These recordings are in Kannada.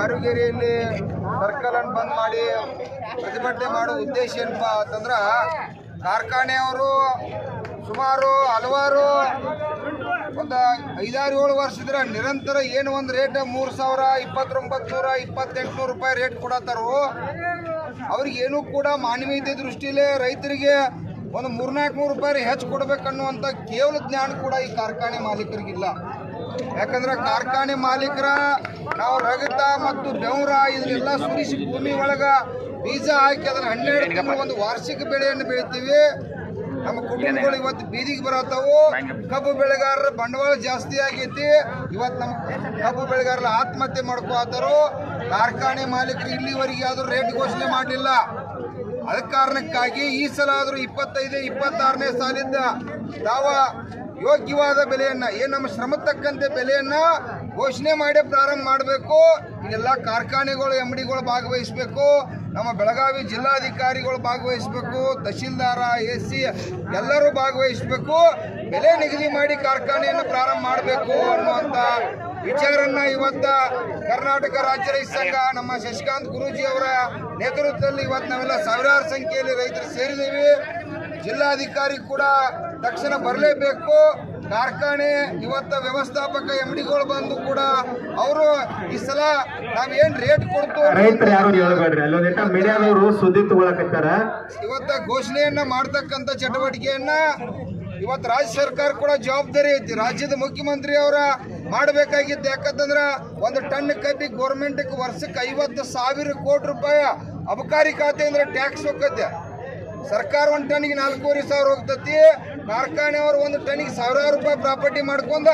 ಆರುಗೆರೆಯಲ್ಲಿ ಸರ್ಕಲ್ ಅನ್ನು ಬಂದ್ ಮಾಡಿ ಪ್ರತಿಭಟನೆ ಮಾಡೋ ಉದ್ದೇಶ ಏನಪ್ಪ ಅಂತಂದ್ರ ಕಾರ್ಖಾನೆಯವರು ಸುಮಾರು ಹಲವಾರು ಒಂದು ಐದಾರು ಏಳು ವರ್ಷದ್ರ ನಿರಂತರ ಏನು ಒಂದು ರೇಟ್ ಮೂರು ಸಾವಿರ, ಇಪ್ಪತ್ತೊಂಬತ್ತು ನೂರ ಇಪ್ಪತ್ತೆಂಟು ರೂಪಾಯಿ ರೇಟ್ ಕೊಡತ್ತಾರೋ, ಅವ್ರಿಗೆ ಏನೂ ಕೂಡ ಮಾನವೀಯತೆ ದೃಷ್ಟಿಲೇ ರೈತರಿಗೆ ಒಂದು ಮೂರ್ನಾಲ್ಕು ನೂರು ರೂಪಾಯಿ ಹೆಚ್ಚು ಕೊಡ್ಬೇಕನ್ನುವಂಥ ಕೇವಲ ಜ್ಞಾನ ಕೂಡ ಈ ಕಾರ್ಖಾನೆ ಮಾಲೀಕರಿಗಿಲ್ಲ. ಯಾಕಂದ್ರೆ ಕಾರ್ಖಾನೆ ಮಾಲೀಕರ ನಾವು ರಗತ ಮತ್ತು ಬೆವರ ಇದನ್ನೆಲ್ಲ ಸುರಿಸಿ ಭೂಮಿ ಒಳಗ ಬೀಜ ಹಾಕಿ ಅದನ್ನ ಹನ್ನೆರಡು ಒಂದು ವಾರ್ಷಿಕ ಬೆಳೆಯನ್ನು ಬೆಳಿತೀವಿ. ನಮ್ಮ ಕುಟುಂಬಗಳು ಇವತ್ತು ಬೀದಿಗೆ ಬರತ್ತಾವು. ಕಬ್ಬು ಬೆಳೆಗಾರರ ಬಂಡವಾಳ ಜಾಸ್ತಿ ಆಗೈತಿ. ಇವತ್ತು ನಮ್ಮ ಕಬ್ಬು ಬೆಳೆಗಾರರ ಆತ್ಮಹತ್ಯೆ ಮಾಡ್ಕೋತಾರು ಕಾರ್ಖಾನೆ ಮಾಲೀಕರು ಇಲ್ಲಿವರೆಗೆ ಆದ್ರೂ ರೇಟ್ ಘೋಷಣೆ ಮಾಡಲಿಲ್ಲ ಅದ ಕಾರಣಕ್ಕಾಗಿ ಈ ಸಲ ಆದರೂ ಇಪ್ಪತ್ತೈದು, ಇಪ್ಪತ್ತಾರನೇ ಸಾಲಿಂದ ತಾವ ಯೋಗ್ಯವಾದ ಬೆಲೆಯನ್ನ, ಏನು ನಮ್ಮ ಶ್ರಮ ತಕ್ಕಂತೆ ಬೆಲೆಯನ್ನ ಘೋಷಣೆ ಮಾಡಿ ಪ್ರಾರಂಭ ಮಾಡಬೇಕು. ಇದೆಲ್ಲ ಕಾರ್ಖಾನೆಗಳು ಎಮ್ಡಿಗಳು ಭಾಗವಹಿಸಬೇಕು. ನಮ್ಮ ಬೆಳಗಾವಿ ಜಿಲ್ಲಾಧಿಕಾರಿಗಳು ಭಾಗವಹಿಸಬೇಕು. ತಹಶೀಲ್ದಾರ, ಎ ಸಿ ಎಲ್ಲರೂ ಭಾಗವಹಿಸಬೇಕು. ಬೆಲೆ ನಿಗದಿ ಮಾಡಿ ಕಾರ್ಖಾನೆಯನ್ನು ಪ್ರಾರಂಭ ಮಾಡಬೇಕು ಅನ್ನುವಂಥ ವಿಚಾರನ್ನ ಇವತ್ತ ಕರ್ನಾಟಕ ರಾಜ್ಯ ರೈತ ಸಂಘ, ನಮ್ಮ ಶಶಿಕಾಂತ್ ಗುರೂಜಿ ಅವರ ನೇತೃತ್ವದಲ್ಲಿ ಇವತ್ತು ನಾವೆಲ್ಲ ಸಾವಿರಾರು ಸಂಖ್ಯೆಯಲ್ಲಿ ರೈತರು ಸೇರಿದ್ದೀವಿ. ಜಿಲ್ಲಾಧಿಕಾರಿ ಕೂಡ ತಕ್ಷಣ ಬರಲೇಬೇಕು. ಕಾರ್ಖಾನೆ ಇವತ್ತ ವ್ಯವಸ್ಥಾಪಕ ಎಮ್ಡಿಗಳು ಬಂದು ಕೂಡ ಅವರು ಈ ಸಲ ನಾವೇನ್ ರೇಟ್ ಕೊಡ್ತು ಇವತ್ತು ಘೋಷಣೆಯನ್ನ ಮಾಡ್ತಕ್ಕಂಥ ಚಟುವಟಿಕೆಯನ್ನ ಇವತ್ತು ರಾಜ್ಯ ಸರ್ಕಾರ ಕೂಡ ಜವಾಬ್ದಾರಿ ಐತಿ. ರಾಜ್ಯದ ಮುಖ್ಯಮಂತ್ರಿ ಅವರ ಮಾಡಬೇಕಾಗಿದ್ದು ಯಾಕಂತಂದ್ರ ಒಂದು ಟನ್ ಕಬ್ಬಿ ಗೌರ್ಮೆಂಟ್ ವರ್ಷಕ್ಕೆ ಐವತ್ತು ಸಾವಿರ ಕೋಟಿ ರೂಪಾಯಿ ಅಬಕಾರಿ ಖಾತೆ ಅಂದ್ರೆ ಟ್ಯಾಕ್ಸ್ ಹೋಗತ್ತೆ ಸರ್ಕಾರ ಒಂದು ಟನ್ಗೆ ನಾಲ್ಕೂವರೆ ಸಾವಿರ ಹೋಗ್ತತಿ. ಕಾರ್ಖಾನೆಯವರು ಒಂದು ಟನ್ಗೆ ಸಾವಿರಾರು ರೂಪಾಯಿ ಪ್ರಾಪರ್ಟಿ ಮಾಡ್ಕೊಂಡ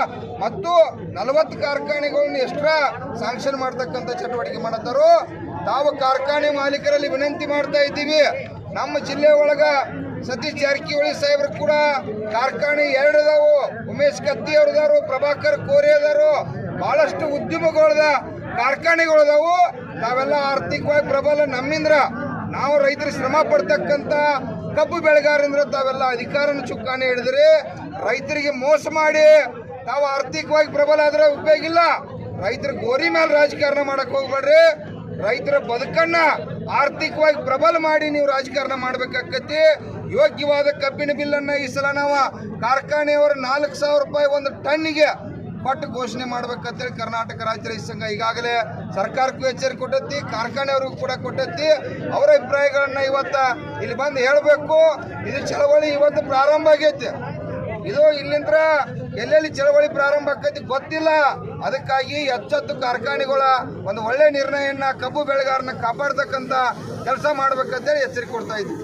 ಮತ್ತು ನಲವತ್ತು ಕಾರ್ಖಾನೆಗಳನ್ನ ಎಕ್ಸ್ಟ್ರಾ ಸ್ಯಾಂಕ್ಷನ್ ಮಾಡ್ತಕ್ಕಂಥ ಚಟುವಟಿಕೆ ಮಾಡತ್ತಾರೋ. ತಾವು ಕಾರ್ಖಾನೆ ಮಾಲೀಕರಲ್ಲಿ ವಿನಂತಿ ಮಾಡ್ತಾ ಇದ್ದೀವಿ. ನಮ್ಮ ಜಿಲ್ಲೆ ಒಳಗ ಸತೀಶ್ ಜಾರಕಿಹೊಳಿ ಸಾಹೇಬ್ರು ಕೂಡ ಕಾರ್ಖಾನೆ ಎರಡು ಅದಾವು. ಉಮೇಶ್ ಕತ್ತಿ ಅವ್ರದಾರು ಪ್ರಭಾಕರ್ ಕೋರೆ ಅದಾರು. ಬಹಳಷ್ಟು ಉದ್ಯಮಗಳದ ಕಾರ್ಖಾನೆಗಳದಾವು ತಾವೆಲ್ಲ ಆರ್ಥಿಕವಾಗಿ ಪ್ರಬಲ ನಮ್ಮಿಂದ್ರ ನಾವು ರೈತರು ಶ್ರಮ ಪಡ್ತಕ್ಕಂಥ ಕಬ್ಬು ಬೆಳೆಗಾರಂದ್ರೆ ತಾವೆಲ್ಲ ಅಧಿಕಾರನ ಚುಕ್ಕಾಣಿ ಹಿಡಿದ್ರೆ. ರೈತರಿಗೆ ಮೋಸ ಮಾಡಿ ತಾವು ಆರ್ಥಿಕವಾಗಿ ಪ್ರಬಲ ಆದರೆ ಉಪಯೋಗ ಇಲ್ಲ. ರೈತರ ಗೋರಿ ಮೇಲೆ ರಾಜಕಾರಣ ಮಾಡಕ್ಕೆ ಹೋಗ್ಬೇಡ್ರಿ. ರೈತರ ಬದುಕನ್ನ ಆರ್ಥಿಕವಾಗಿ ಪ್ರಬಲ ಮಾಡಿ ನೀವು ರಾಜಕಾರಣ ಮಾಡ್ಬೇಕಾಕತಿ ಯೋಗ್ಯವಾದ ಕಬ್ಬಿನ ಬಿಲ್ಲನ್ನು ಈ ಸಲ ನಾವು ಕಾರ್ಖಾನೆಯವರ ನಾಲ್ಕು ಸಾವಿರ ರೂಪಾಯಿ ಒಂದು ಟನ್ನಿಗೆ ಕೊಟ್ಟು ಘೋಷಣೆ ಮಾಡ್ಬೇಕಂತೇಳಿ ಕರ್ನಾಟಕ ರಾಜ್ಯ ರೈತ ಸಂಘ ಈಗಾಗಲೇ ಸರ್ಕಾರಕ್ಕೂ ಎಚ್ಚರಿಕೆ ಕೊಟ್ಟೈತಿ, ಕಾರ್ಖಾನೆಯವ್ರಿಗೂ ಕೂಡ ಕೊಟ್ಟೈತಿ. ಅವರ ಅಭಿಪ್ರಾಯಗಳನ್ನ ಇವತ್ತ ಇಲ್ಲಿ ಬಂದು ಹೇಳಬೇಕು. ಇದು ಚಳವಳಿ ಇವತ್ತು ಪ್ರಾರಂಭ ಆಗೈತಿ. ಇದು ಇಲ್ಲಿಂದ್ರ ಎಲ್ಲೆಲ್ಲಿ ಚಳವಳಿ ಪ್ರಾರಂಭ ಆಕೈತಿ ಗೊತ್ತಿಲ್ಲ. ಅದಕ್ಕಾಗಿ ಹೆಚ್ಚತ್ತು ಕಾರ್ಖಾನೆಗಳ ಒಂದು ಒಳ್ಳೆ ನಿರ್ಣಯನ್ನ ಕಬ್ಬು ಬೆಳೆಗಾರನ ಕಾಪಾಡ್ತಕ್ಕಂಥ ಕೆಲಸ ಮಾಡ್ಬೇಕಂತೇಳಿ ಎಚ್ಚರಿಕೆ ಕೊಡ್ತಾ ಇದ್ವಿ